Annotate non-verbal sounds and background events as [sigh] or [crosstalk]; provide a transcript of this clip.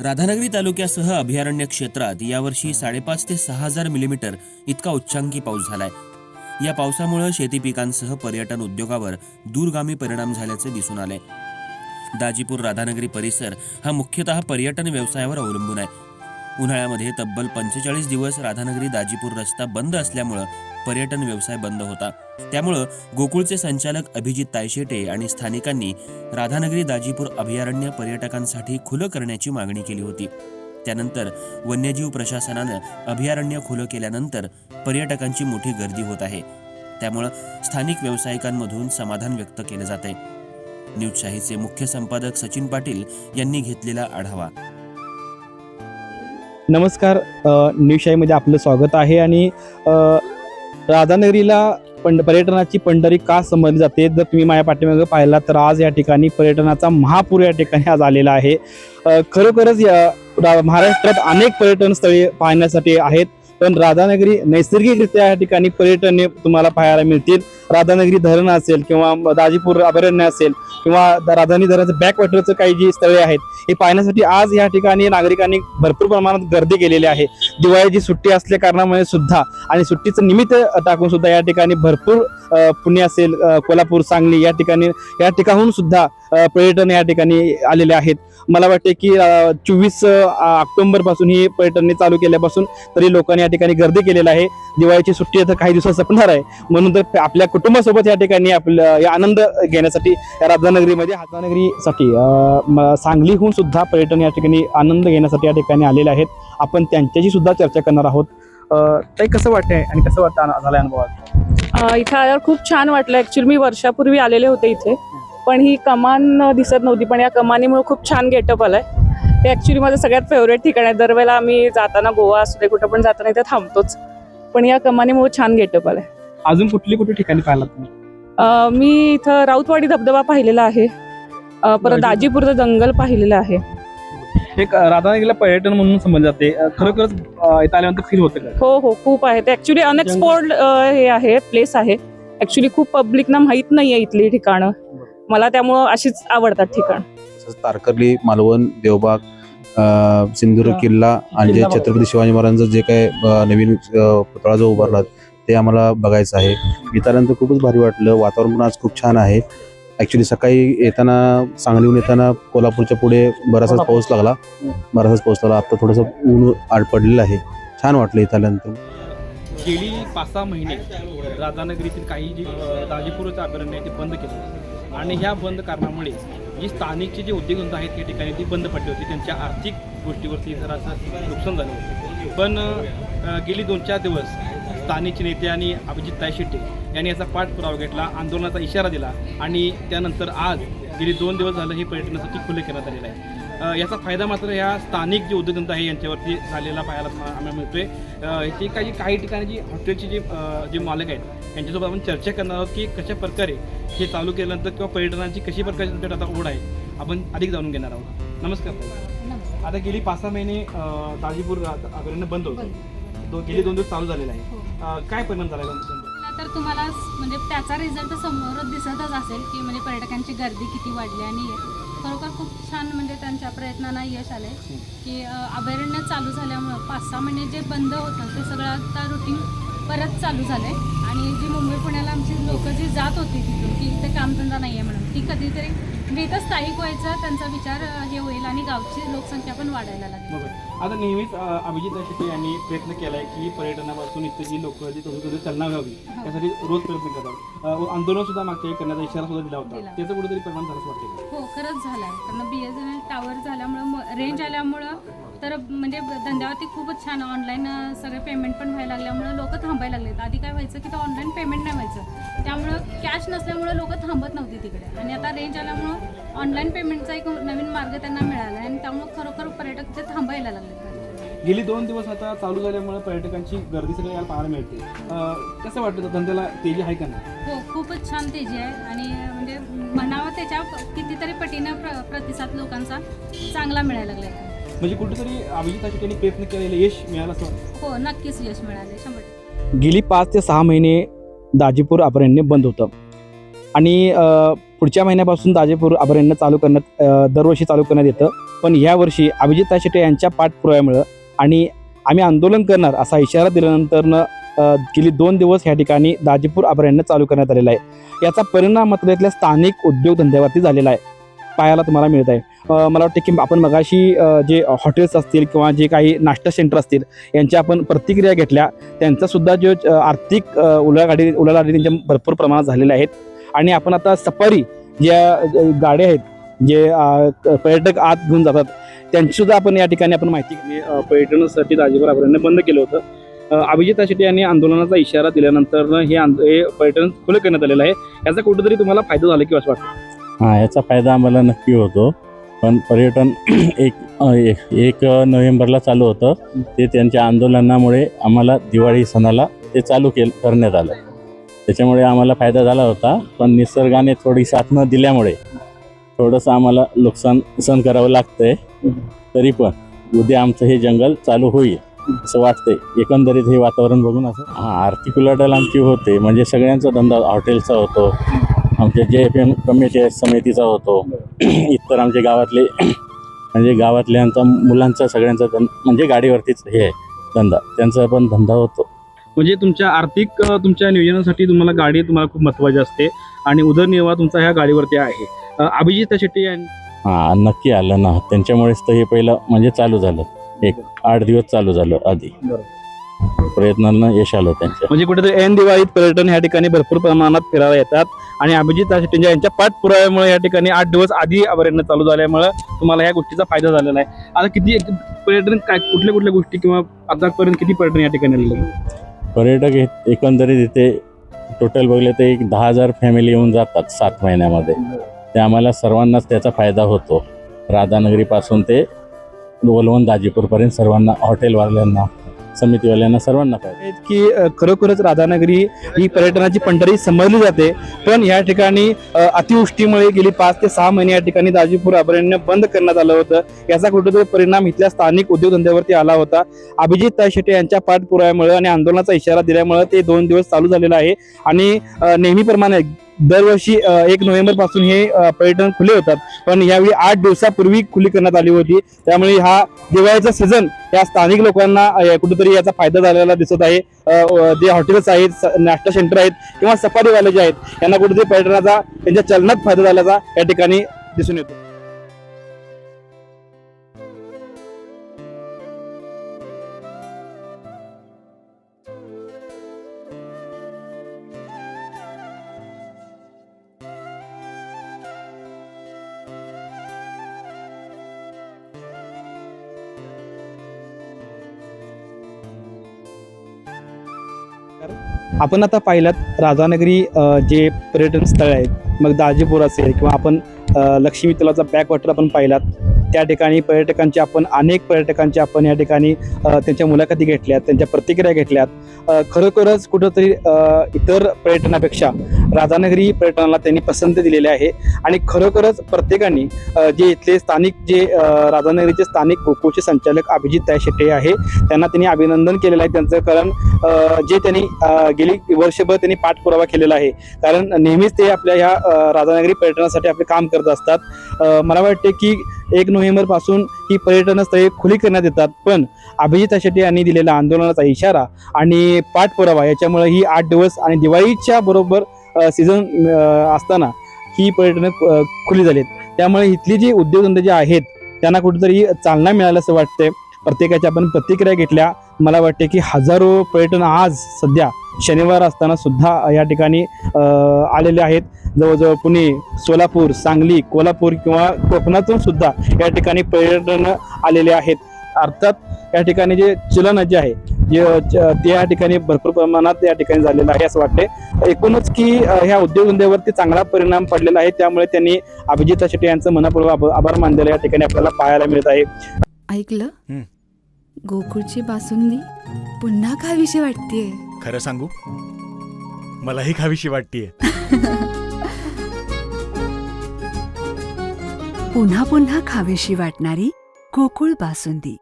राधानगरी तालुक्यासह अभयारण्य क्षेत्रात यावर्षी साडेपाच ते सहा हजार मिलीमीटर इतका उच्चांकी पाऊस झालाय. या पावसामुळे शेती पिकांसह पर्यटन उद्योगावर दूरगामी परिणाम झाल्याचे दिसून आले. दाजीपूर राधानगरी परिसर हा मुख्यतः पर्यटन व्यवसायावर अवलंबून आहे. उन्हाळ्यामध्ये तब्बल पंचेचाळीस दिवस राधानगरी दाजीपूर रस्ता बंद असल्यामुळं पर्यटन व्यवसाय बंद होता. त्यामुळं गोकुळचे संचालक अभिजित तायशेटे आणि स्थानिकांनी राधानगरी दाजीपूर अभयारण्य पर्यटकांसाठी खुलं करण्याची मागणी केली होती. त्यानंतर वन्यजीव प्रशासनानं अभयारण्य खुलं केल्यानंतर पर्यटकांची मोठी गर्दी होत आहे. त्यामुळं स्थानिक व्यावसायिकांमधून समाधान व्यक्त केलं जात आहे न्यूजशाहीचे मुख्य संपादक सचिन पाटील यांनी घेतलेला आढावा. नमस्कार न्यूशाईमध्ये आपलं स्वागत आहे आणि राधानगरीला पंड पर्यटनाची पंढरी का समजली जाते? जर तुम्ही माझ्या पाठीमागं पाहिला तर आज या ठिकाणी पर्यटनाचा महापूर या ठिकाणी आज आलेला आहे. खरोखरच या रा- महाराष्ट्रात अनेक पर्यटन स्थळे पाहण्यासाठी आहेत. पण राधानगरी नैसर्गिकरित्या या ठिकाणी पर्यटन तुम्हाला पाहायला मिळतील. राधानगरी धरण असेल किंवा दाजीपूर अभयारण्य असेल किंवा द- राधानगरी धरणाचं बॅकवॉटरचं काही जी स्थळे आहेत हे पाहण्यासाठी आज या ठिकाणी नागरिकांनी भरपूर प्रमाणात गर्दी केलेली आहे. दिवाळीची सुट्टी असल्या कारणामुळे सुद्धा आणि सुट्टीचं निमित्त टाकून सुद्धा या ठिकाणी भरपूर पुणे असेल कोल्हापूर सांगली या ठिकाणी या ठिकाणहून सुद्धा पर्यटन या ठिकाणी आलेले आहेत. मला वाटते की चोवीस ऑक्टोबरपासून ही पर्यटनने चालू केल्यापासून तरी लोकांनी या ठिकाणी गर्दी केलेली आहे. दिवाळीची सुट्टी आता काही दिवसात संपणार आहे. म्हणून तर आपल्या कुटुंबासोबत या ठिकाणी आपलं या आनंद घेण्यासाठी या राधानगरीमध्ये राधानगरीसाठी सांगलीहून सुद्धा पर्यटन या ठिकाणी आनंद घेण्यासाठी या ठिकाणी आलेले आहेत. आपण त्यांच्याशी सुद्धा चर्चा करणार आहोत. ते कसं वाटतंय आणि कसं वाटतं झालं अनुभव? इथं आल्यावर खूप छान वाटलं. ऍक्च्युली मी वर्षापूर्वी आलेले होते इथे. पण ही कमान दिसत नव्हती पण या कमानीमुळे खूप छान गेटअप आलाय. हे ऍक्च्युली माझं सगळ्यात फेवरेट ठिकाण आहे. दरवेळेला आम्ही जाताना गोवा असू दे कुठं पण जाताना इथे थांबतोच. पण या कमानीमुळे छान गेटअप आलाय. अजून कुठली कुठली ठिकाणी पाहिला तुम्ही? मी इथं राऊतवाडी धबधबा पाहिलेला आहे. परत दाजीपूर. दाजीपूरचं जंगल पाहिलेलं आहे. एक राधानगरीला पर्यटन म्हणून समजलं जाते. खरोखरच इथं आल्यानंतर फील होतं हो हो खूप आहे. ते ऍक्च्युली अनएक्सप्लोर्ड हे आहे प्लेस आहे. ऍक्च्युली खूप पब्लिकना माहीत नाहीये इथली ठिकाणं. मला त्यामुळं अशीच आवडतात ठिकाण. तसंच तारकर्ली मालवण देवबाग सिंधुदुर्ग किल्ला आणि जे छत्रपती शिवाजी महाराजांचं जे काय अ, नवीन अ, पुतळा जो उभारला ते आम्हाला बघायचं आहे. आल्यानंतर खूपच भारी वाटलं. वातावरण पण आज खूप छान आहे. ॲक्च्युली सकाळी येताना सांगलीहून येताना कोल्हापूरच्या पुढे बराचसाच पाऊस लागला. बराचसाच पाऊस लागला. आता थोडंसं ऊन आड पडलेलं आहे. छान वाटलं इथं आल्यानंतर गेली पाच सहा महिने राधानगरीतील काही जी अ, दाजीपूरचं अभयारण्य आहे ते बंद केलं. आणि ह्या बंद कारणामुळे जी स्थानिकचे जे उद्योगधंदा आहेत त्या ठिकाणी ती बंद पडली होती. त्यांच्या आर्थिक गोष्टीवरती जरासं नुकसान झालं होतं. पण गेली दोन चार दिवस स्थानिक नेते आणि अभिजित ताय शेट्टे यांनी याचा पाठपुरावा घेतला आंदोलनाचा इशारा दिला आणि त्यानंतर आज गेली दोन दिवस झालं हे पर्यटनासाठी खुले करण्यात आलेलं आहे. याचा फायदा मात्र या स्थानिक जे उद्योगधंदा आहे यांच्यावरती झालेला पाहायला आम्हाला मिळतोय. ते काही काही ठिकाणी जी हॉटेलची जी जे मालक आहेत यांच्यासोबत आपण चर्चा करणार आहोत की कशा प्रकारे हे चालू केल्यानंतर किंवा पर्यटनाची कशी प्रकारची तुमच्याकडे आता ओढ आहे आपण अधिक जाणून घेणार आहोत. नमस्कार. आता गेली पाच सहा महिने अ, दाजीपूर रा- अभयारण्य बंद होतं. दो गेली दोन दिवस चालू झालेलं आहे. अ, काय परिणाम झाला आहे तर तुम्हाला म्हणजे त्याचा रिझल्ट समोरच दिसतच असेल की म्हणजे पर्यटकांची गर्दी किती वाढली आणि खरोखर खूप छान म्हणजे त्यांच्या प्रयत्नांना यश आले की अभयारण्य चालू झाल्यामुळं पाच सहा महिने जे बंद होतं ते सगळं आता रुटीन परत चालू झालं आहे आणि जी मुंबई पुण्याला आमची लोक जी जात होती तिथून की इथे कामधंदा नाही आहे म्हणून ती कधीतरी म्हणजे इथं स्थायिक व्हायचा त्यांचा विचार हे होईल आणि गावची लोकसंख्या पण वाढायला लागेल. बरोबर. आता नेहमीच अ, अभिजित शेट्टी यांनी प्रयत्न केला आहे की पर्यटनापासून इथे जी लोक जी थोडी चलना व्हावी. त्यासाठी रोज प्रयत्न करतात. अ, आंदोलन सुद्धा मागच्या वेळी करण्याचा इशारा सुद्धा दिला होता. दिला. त्याचा कुठेतरी परिणाम झालाच वाटते हो खरंच झालं आहे कारण B S N L tower झाल्यामुळं रेंज आल्यामुळं तर म्हणजे धंद्यावरती खूपच छान ऑनलाईन सगळे पेमेंट पण व्हायला लागल्यामुळं लोक थांबायला लागलेत. आधी काय व्हायचं की तो ऑनलाईन पेमेंट नाही व्हायचं. त्यामुळं कॅश नसल्यामुळं लोक थांबत नव्हती तिकडे. आणि आता रेंज आल्यामुळं ऑनलाईन पेमेंटचा एक नवीन मार्ग त्यांना मिळाला आणि त्यामुळं खरोखर पर्यटक ते थांबायला लागले गेली दोन दिवस आता चालू झाल्यामुळे पर्यटकांची गर्दी सगळी याला पाहायला मिळते. कसं वाटतं धंद्याला तेजी आहे का नाही? हो खूपच छान तेजी आहे. आणि म्हणजे म्हणावं त्याच्या कितीतरी पटीनं प्र प्रतिसाद लोकांचा चांगला मिळायला लागला आहे म्हणजे कुठेतरी शेट्टी प्रयत्न केलेलं यश मिळालं असं हो नक्कीच यश मिळाले शंभर टक्के. गेली पाच ते सहा महिने दाजीपूर अभयारण्य बंद होतं. आणि अ, पुढच्या महिन्यापासून दाजेपूर अभयारण्य चालू करण्यात अ, दरवर्षी चालू करण्यात येतं. पण यावर्षी अभिजित शेट्टे यांच्या पाठपुराव्यामुळं आणि आम्ही आंदोलन करणार असा इशारा दिल्यानंतरनं अ, गेली दोन दिवस या ठिकाणी दाजीपूर अभयारण्य चालू करण्यात आलेलं आहे. याचा परिणाम मात्र इथल्या स्थानिक उद्योगधंद्यावरती झालेला आहे. पाहायला तुम्हाला मिळत आहे. मला वाटतं की आपण मगाशी जे हॉटेल्स असतील किंवा जे काही नाश्ता सेंटर असतील यांच्या आपण प्रतिक्रिया घेतल्या. त्यांचासुद्धा जे जो आर्थिक अ, उलाढाली त्यांच्या भरपूर प्रमाणात झालेल्या आहेत. आणि आपण आता सफारी ज्या गाड्या आहेत जे पर्यटक आत घेऊन जातात त्यांचीसुद्धा आपण या ठिकाणी आपण माहिती घेतली. पर्यटनासाठी दाजीपूर अभयारण्य बंद केलं होतं. अभिजिता अभिजित शेट्टी यांनी आंदोलनाचा इशारा दिल्यानंतर हे आंद- हे पर्यटन खुलं करण्यात आलेलं आहे. याचा कुठेतरी तुम्हाला फायदा झाला किंवा असं वाटतं? हां याचा फायदा आम्हाला नक्की होतो. पण पर्यटन [clears throat] एक एक एक नोव्हेंबरला चालू होतं. ते त्यांच्या आंदोलनामुळे आम्हाला दिवाळी सणाला ते चालू केल करण्यात आलं. त्याच्यामुळे आम्हाला फायदा झाला होता. पण निसर्गाने थोडी साथ न दिल्यामुळे थोडंसं आम्हाला नुकसान सहन करावं लागतंय. तरी पण उद्या आमचं हे जंगल चालू होईल असं वाटतंय. एकंदरीत हे वातावरण बघून असं हां आर्थिक उलाढाल आमची होते. म्हणजे सगळ्यांचा धंदा हॉटेलचा होतो. आमच्या जे एफ एम कमिटी समितीचा होतो. इतर आमचे गावातले म्हणजे गावातल्यांचा मुलांचा सगळ्यांचा म्हणजे गाडीवरतीच हे आहे धंदा. त्यांचा पण धंदा होतो. म्हणजे तुमच्या आर्थिक तुमच्या नियोजनासाठी तुम्हाला गाडी तुम्हाला खूप महत्त्वाची असते आणि उदरनिर्वाह तुमचा ह्या गाडीवरती आहे. अभिजित शेट्टी हां नक्की आलं ना. त्याच्यामुळेच तर हे पहिलं म्हणजे चालू झालं. एक आठ दिवस चालू झालं आधी. प्रयत्नांना यश आलं त्यांच्या. म्हणजे कुठेतरी ऐन दिवाळीत पर्यटन ह्या ठिकाणी भरपूर प्रमाणात फिरायला येतात. आणि अभिजित शेट्टींच्या यांच्या पाठपुराव्यामुळे या ठिकाणी आठ दिवस आधी अभयारण्य चालू झाल्यामुळे तुम्हाला ह्या गोष्टीचा फायदा झालेला आहे. आता किती पर्यटन काय कुठल्या कुठल्या गोष्टी किंवा आतापर्यंत किती पर्यटन या ठिकाणी आलेलं? पर्यटक एकंदरीत इथे टोटल बघले तर एक दहा हजार फॅमिली येऊन जातात सात महिन्यामध्ये. ते आम्हाला सर्वांनाच त्याचा फायदा होतो. राधानगरीपासून ते वलवण दाजीपूरपर्यंत सर्वांना हॉटेलवाल्यांना समितीवाल्यांना सर्वांना पाहिजे. की खरोखरच राधानगरी ही पर्यटनाची पंढरी समजली जाते. पण या ठिकाणी अतिवृष्टीमुळे गेली पाच ते सहा महिने या ठिकाणी दाजीपूर अभयारण्य बंद करण्यात आलं होतं. याचा कुठेतरी परिणाम इथल्या स्थानिक उद्योगधंद्यावरती आला होता. अभिजित शेटे यांच्या पाठपुराव्यामुळे आणि आंदोलनाचा इशारा दिल्यामुळे ते दोन दिवस चालू झालेलं आहे. आणि नेहमीप्रमाणे दरवर्षी एक नोव्हेंबरपासून हे पर्यटन खुले होतात. पण यावेळी आठ दिवसापूर्वी खुली करण्यात आली होती. त्यामुळे हा दिवाळीचा सीझन या स्थानिक लोकांना कुठेतरी याचा फायदा झालेला दिसत आहे. जे हॉटेल्स आहेत स- नाश्ता सेंटर आहेत किंवा सफारीवाले जे आहेत यांना कुठेतरी पर्यटनाचा त्यांच्या चलनात फायदा झाल्याचा या ठिकाणी दिसून येतो. आपण आता पाहिलात राधानगरी जे पर्यटन स्थळ आहेत मग दाजीपूर असेल किंवा आपण लक्ष्मी तलाचा बॅक वॉटर आपण पाहिलात. त्या ठिकाणी पर्यटकांची आपण अनेक पर्यटकांची आपण या ठिकाणी त्यांच्या मुलाखती घेतल्यात त्यांच्या प्रतिक्रिया घेतल्यात. खरोखरच कुठंतरी इतर पर्यटनापेक्षा राधानगरी पर्यटनाला त्यांनी पसंती दिलेली आहे. आणि खरोखरच प्रत्येकाने जे इथले स्थानिक जे राधानगरीचे स्थानिक गोकुळचे संचालक अभिजित ताय शेट्टे आहे त्यांना त्यांनी अभिनंदन केलेलं आहे त्यांचं कारण जे त्यांनी गेली वर्षभर त्यांनी पाठपुरावा केलेला आहे. कारण नेहमीच ते आपल्या ह्या राधानगरी पर्यटनासाठी आपले काम करत असतात. मला वाटते की एक नोव्हेंबरपासून ही पर्यटन स्थळे खुली करण्यात येतात. पण अभिजित शेट्टी यांनी दिलेला आंदोलनाचा इशारा आणि पाठपुरावा याच्यामुळे ही आठ दिवस आणि दिवाळीच्या बरोबर सीझन असताना ही पर्यटन खुली झालीत. त्यामुळे इथली जी उद्योगधंदे जे आहेत त्यांना कुठेतरी चालना मिळालं असं वाटतंय. प्रत्येकाच्या आपण प्रतिक्रिया घेतल्या. मला वाटते की हजारो पर्यटन आज सध्या शनिवार असताना सुद्धा या ठिकाणी अ, आलेले आहेत. जवळजवळ पुणे सोलापूर सांगली कोल्हापूर किंवा कोकणातून सुद्धा या ठिकाणी पर्यटन आलेले आहेत. अर्थात या ठिकाणी जे चलन जे आहे जे ते या ठिकाणी भरपूर प्रमाणात या ठिकाणी झालेलं आहे असं वाटते एकूणच की ह्या उद्योगधंद्यावरती चांगला परिणाम पडलेला आहे. त्यामुळे त्यांनी अभिजित शेट्टी यांचं मनपूर्वक आभ- आभार मानलेलं या ठिकाणी आपल्याला पाहायला मिळत आहे. ऐकलं? हं. गोकुळची बासुंदी पुन्हा खावीशी वाटतेय? खरं सांगू? मलाही खावीशी वाटतीये. पुन्हा पुन्हा खावीशी वाटणारी गोकुळ बासुंदी.